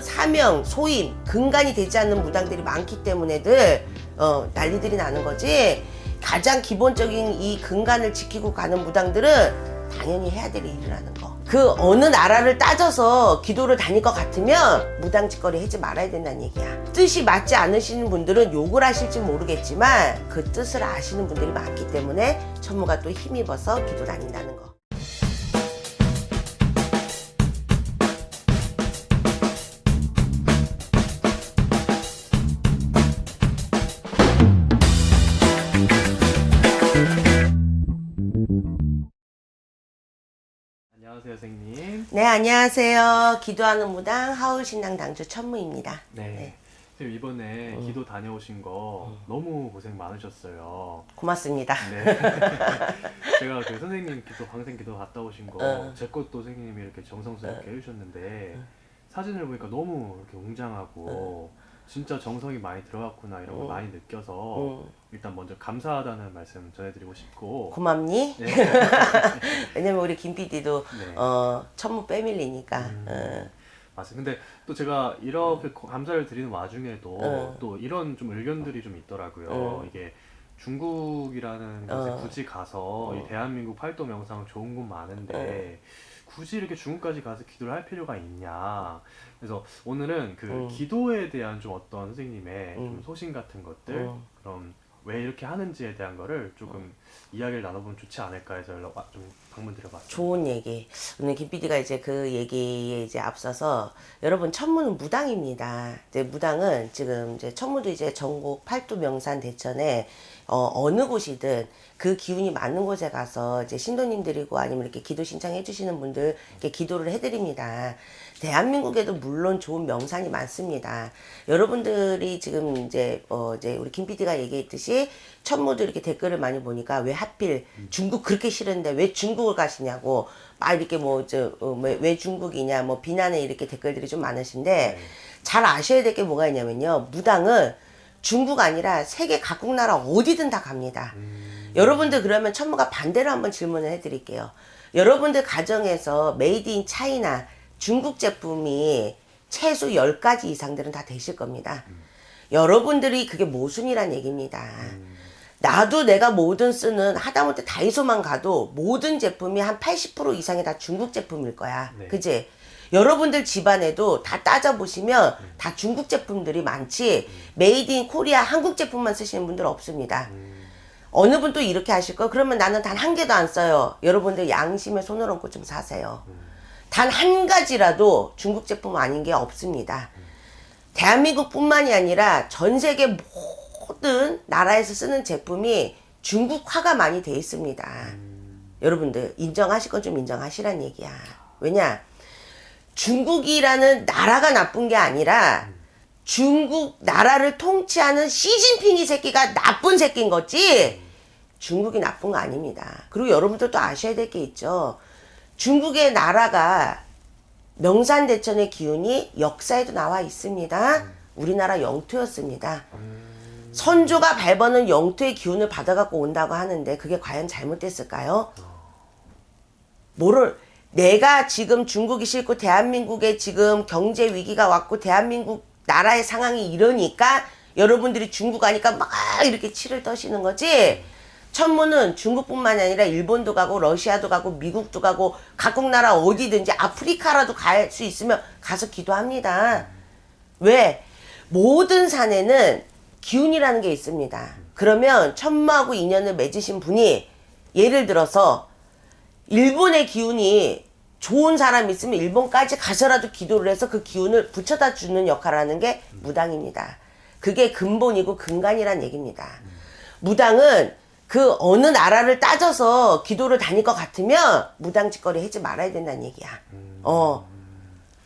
사명, 소임, 근간이 되지 않는 무당들이 많기 때문에 들 어, 난리들이 나는 거지. 가장 기본적인 이 근간을 지키고 가는 무당들은 당연히 해야 될 일이라는 거. 그 어느 나라를 따져서 기도를 다닐 것 같으면 무당 짓거리 하지 말아야 된다는 얘기야. 뜻이 맞지 않으시는 분들은 욕을 하실지 모르겠지만 그 뜻을 아시는 분들이 많기 때문에 천무가 또 힘입어서 기도 다닌다는 거. 네, 안녕하세요. 기도하는 무당 하울신당 당주 천무입니다. 네. 선생님 이번에 어. 기도 다녀오신 거 너무 고생 많으셨어요. 고맙습니다. 네. 제가 그 선생님 기도 방생 기도 갔다 오신 거 어. 제 것도 선생님이 이렇게 정성스럽게 해주셨는데 사진을 보니까 너무 이렇게 웅장하고 진짜 정성이 많이 들어갔구나 이런 걸 어. 많이 느껴서 음, 일단 먼저 감사하다는 말씀 전해드리고 싶고 고맙니? 네. 왜냐면 우리 김 PD도 네. 어, 천무 패밀리니까. 음. 어. 맞아요. 근데 또 제가 이렇게 감사를 드리는 와중에도 어. 또 이런 좀 의견들이 좀 있더라고요. 어. 이게 중국이라는 곳에 어. 굳이 가서 이 대한민국 팔도 명상 좋은 곳 많은데 굳이 이렇게 중국까지 가서 기도를 할 필요가 있냐. 그래서 오늘은 그 음. 기도에 대한 좀 어떤 선생님의 좀 음. 소신 같은 것들, 음. 그럼 왜 이렇게 하는지에 대한 거를 조금 이야기를 나눠보면 좋지 않을까 해서 연락 와- 좀 방문 드려봤어요. 좋은 얘기. 오늘 김 PD가 이제 그 얘기에 이제 앞서서 여러분 천무는 무당입니다. 이제 무당은 지금 이제 천무도 이제 전국 팔도 명산 대천에 어, 어느 곳이든 그 기운이 맞는 곳에 가서 이제 신도님들이고 아니면 이렇게 기도 신청해 주시는 분들 이렇게 기도를 해드립니다. 대한민국에도 물론 좋은 명산이 많습니다. 여러분들이 지금 이제 어 이제 우리 김 PD가 얘기했듯이 천무도 이렇게 댓글을 많이 보니까 왜 하필 중국 그렇게 싫은데 왜 중국을 가시냐고 막 이렇게 뭐저왜 왜 중국이냐 뭐 비난의 이렇게 댓글들이 좀 많으신데 잘 아셔야 될 게 뭐가 있냐면요 무당은 중국 아니라 세계 각국 나라 어디든 다 갑니다. 여러분들 그러면 천무가 반대로 한번 질문을 해드릴게요. 여러분들 가정에서 메이드 인 차이나 중국 제품이 최소 10가지 이상들은 다 되실 겁니다. 여러분들이 그게 모순이란 얘기입니다. 나도 내가 뭐든 쓰는 하다못해 다이소만 가도 모든 제품이 한 80% 이상이 다 중국 제품일 거야. 네. 그지? 여러분들 집안에도 다 따져보시면 다 중국 제품들이 많지 메이드 인 코리아 한국 제품만 쓰시는 분들 없습니다. 어느 분 또 이렇게 하실 거 그러면 나는 단 한 개도 안 써요. 여러분들 양심에 손을 얹고 좀 사세요. 단 한 가지라도 중국 제품 아닌 게 없습니다. 대한민국뿐만이 아니라 전 세계 모든 나라에서 쓰는 제품이 중국화가 많이 돼 있습니다. 여러분들 인정하실 건 좀 인정하시란 얘기야. 왜냐? 중국이라는 나라가 나쁜 게 아니라 중국 나라를 통치하는 시진핑이 새끼가 나쁜 새끼인 거지 중국이 나쁜 거 아닙니다. 그리고 여러분들도 아셔야 될 게 있죠. 중국의 나라가 명산대천의 기운이 역사에도 나와 있습니다. 우리나라 영토였습니다. 선조가 밟아는 영토의 기운을 받아갖고 온다고 하는데 그게 과연 잘못됐을까요? 뭐를 내가 지금 중국이 싫고 대한민국에 지금 경제 위기가 왔고 대한민국 나라의 상황이 이러니까 여러분들이 중국 가니까 막 이렇게 치를 떠시는 거지. 천무는 중국뿐만이 아니라 일본도 가고 러시아도 가고 미국도 가고 각국 나라 어디든지 아프리카라도 갈 수 있으면 가서 기도합니다. 왜? 모든 산에는 기운이라는 게 있습니다. 그러면 천무하고 인연을 맺으신 분이 예를 들어서 일본의 기운이 좋은 사람 있으면 일본까지 가서라도 기도를 해서 그 기운을 붙여다 주는 역할을 하는 게 무당입니다. 그게 근본이고 근간이란 얘기입니다. 무당은 그 어느 나라를 따져서 기도를 다닐 것 같으면 무당 짓거리 하지 말아야 된다는 얘기야. 어.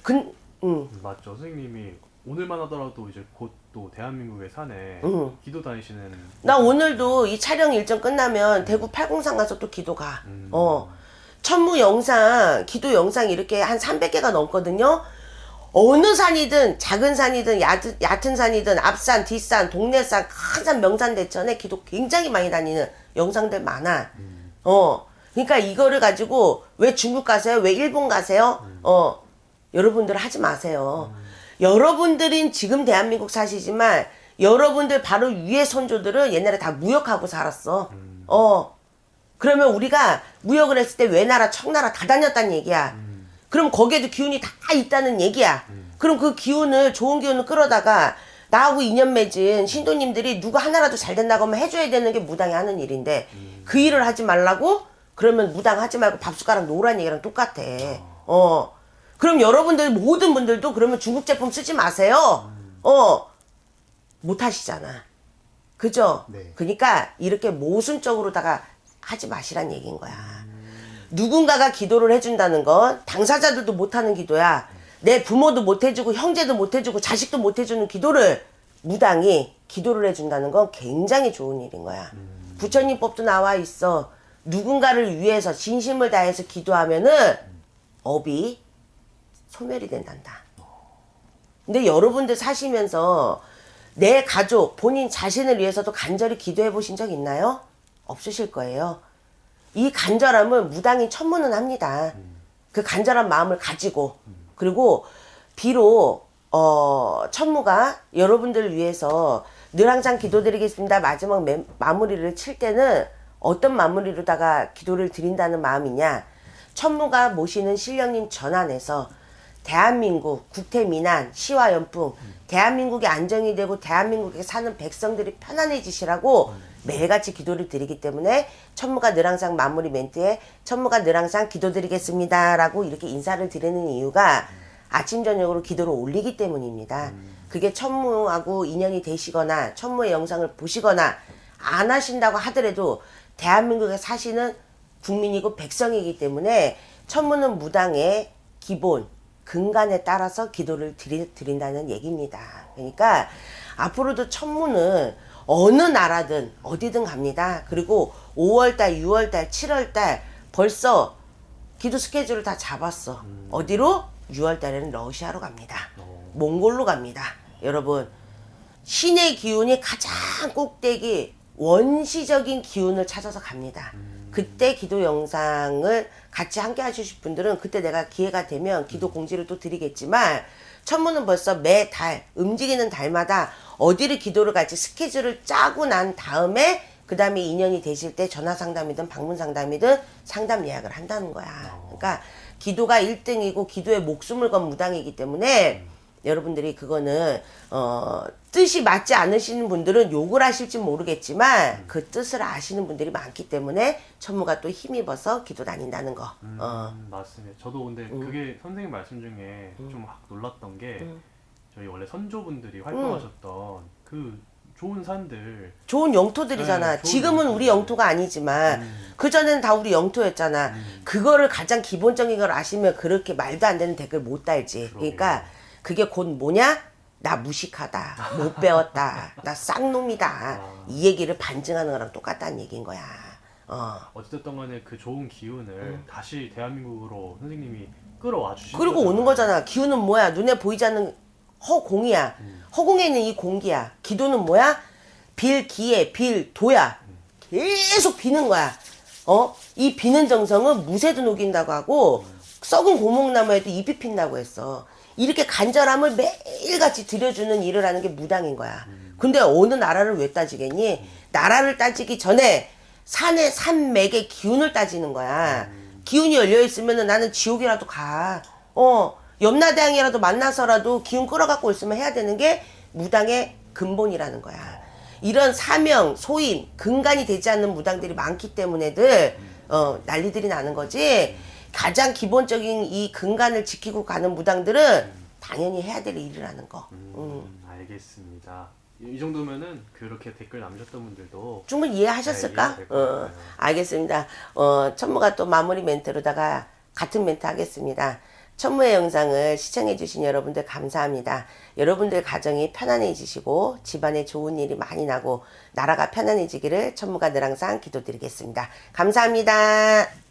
근, 음. 맞죠. 선생님이 오늘만 하더라도 이제 곧 또 대한민국의 산에 음. 기도 다니시는 나 오늘도 이 촬영 일정 끝나면 대구 팔공산 가서 또 기도 가. 음. 어. 천무 영상, 기도 영상 이렇게 한 300개가 넘거든요. 어느 산이든 작은 산이든 얕은, 얕은 산이든 앞산, 뒷산, 동네산, 큰 산, 명산 대천에 기도 굉장히 많이 다니는 영상들 많아. 어. 그러니까 이거를 가지고 왜 중국 가세요? 왜 일본 가세요? 어. 여러분들 하지 마세요. 여러분들인 지금 대한민국 사시지만 여러분들 바로 위에 선조들은 옛날에 다 무역하고 살았어. 어. 그러면 우리가 무역을 했을 때 외나라, 청나라 다 다녔다는 얘기야. 그럼 거기에도 기운이 다 있다는 얘기야. 그럼 그 기운을, 좋은 기운을 끌어다가 나하고 인연 맺은 신도님들이 누가 하나라도 잘 된다고 하면 해줘야 되는 게 무당이 하는 일인데 그 일을 하지 말라고? 그러면 무당 하지 말고 밥숟가락 놓으라는 얘기랑 똑같아. 어. 그럼 여러분들 모든 분들도 그러면 중국 제품 쓰지 마세요. 어. 못 하시잖아. 그죠? 네. 그러니까 이렇게 모순적으로다가 하지 마시란 얘기인 거야. 누군가가 기도를 해준다는 건 당사자들도 못하는 기도야. 내 부모도 못 해주고 형제도 못 해주고 자식도 못 해주는 기도를 무당이 기도를 해준다는 건 굉장히 좋은 일인 거야. 부처님법도 나와 있어. 누군가를 위해서 진심을 다해서 기도하면은 업이 소멸이 된단다. 근데 여러분들 사시면서 내 가족, 본인 자신을 위해서도 간절히 기도해 보신 적 있나요? 없으실 거예요. 이 간절함은 무당이 천문은 합니다. 그 간절한 마음을 가지고 그리고 비록 어 천무가 여러분들을 위해서 늘 항상 기도드리겠습니다. 마지막 매- 마무리를 칠 때는 어떤 마무리로다가 기도를 드린다는 마음이냐? 천무가 모시는 신령님 전안에서 대한민국 국태민안 시와 연풍 대한민국이 안정이 되고 대한민국에 사는 백성들이 편안해지시라고 매일같이 기도를 드리기 때문에 천무가 늘 항상 마무리 멘트에 천무가 늘 항상 기도드리겠습니다 라고 이렇게 인사를 드리는 이유가 아침 저녁으로 기도를 올리기 때문입니다. 그게 천무하고 인연이 되시거나 천무의 영상을 보시거나 안 하신다고 하더라도 대한민국에 사시는 국민이고 백성이기 때문에 천무는 무당의 기본 근간에 따라서 기도를 드린다는 얘기입니다. 그러니까 앞으로도 천무는 어느 나라든 어디든 갑니다. 그리고 5월달, 6월달, 7월달 벌써 기도 스케줄을 다 잡았어. 어디로? 6월달에는 러시아로 갑니다. 몽골로 갑니다. 여러분 신의 기운이 가장 꼭대기 원시적인 기운을 찾아서 갑니다. 그때 기도 영상을 같이 함께 하실 분들은 그때 내가 기회가 되면 기도 공지를 또 드리겠지만 천문은 벌써 매달 움직이는 달마다 어디를 기도를 갈지 스케줄을 짜고 난 다음에 그 다음에 인연이 되실 때 전화 상담이든 방문 상담이든 상담 예약을 한다는 거야. 그러니까 기도가 1등이고 기도에 목숨을 건 무당이기 때문에 여러분들이 그거는 어 뜻이 맞지 않으시는 분들은 욕을 하실지 모르겠지만 그 뜻을 아시는 분들이 많기 때문에 천무가 또 힘입어서 기도 다닌다는 거. 어. 음, 맞습니다. 저도 근데 그게 선생님 말씀 중에 좀확 놀랐던 게 저희 원래 선조분들이 활동하셨던 그 좋은 산들 좋은 영토들이잖아. 네, 좋은 지금은 우리 영토가 아니지만 그 전에는 다 우리 영토였잖아. 그거를 가장 기본적인 걸 아시면 그렇게 말도 안 되는 댓글 못 달지. 그러니까 그게 곧 뭐냐? 나 무식하다. 못 배웠다. 나 쌍놈이다. 이 얘기를 반증하는 거랑 똑같다는 얘기인 거야. 어. 어쨌든 간에 그 좋은 기운을 다시 대한민국으로 선생님이 끌어와 주신 그리고 거잖아요. 오는 거잖아. 기운은 뭐야? 눈에 보이지 않는 허공이야. 허공에 있는 이 공기야. 기도는 뭐야? 빌, 기에, 빌, 도야. 계속 비는 거야. 어? 이 비는 정성은 무쇠도 녹인다고 하고 썩은 고목나무에도 잎이 핀다고 했어. 이렇게 간절함을 매일같이 들여주는 일을 하는 게 무당인 거야. 근데 어느 나라를 왜 따지겠니? 나라를 따지기 전에 산의 산맥의 기운을 따지는 거야. 기운이 열려 있으면 나는 지옥이라도 가. 어, 염라대왕이라도 만나서라도 기운 끌어갖고 있으면 해야 되는 게 무당의 근본이라는 거야. 이런 사명, 소임, 근간이 되지 않는 무당들이 많기 때문에들 어, 난리들이 나는 거지. 가장 기본적인 이 근간을 지키고 가는 무당들은 당연히 해야 될 일이라는 거. 음. 음, 알겠습니다. 이, 이 정도면은 그렇게 댓글 남으셨던 분들도 충분히 이해하셨을까? 네, 이해가 될것 어, 같아요. 알겠습니다. 어, 천무가 또 마무리 멘트로다가 같은 멘트 하겠습니다. 천무의 영상을 시청해주신 여러분들 감사합니다. 여러분들 가정이 편안해지시고 집안에 좋은 일이 많이 나고 나라가 편안해지기를 천무가 늘 항상 기도드리겠습니다. 감사합니다.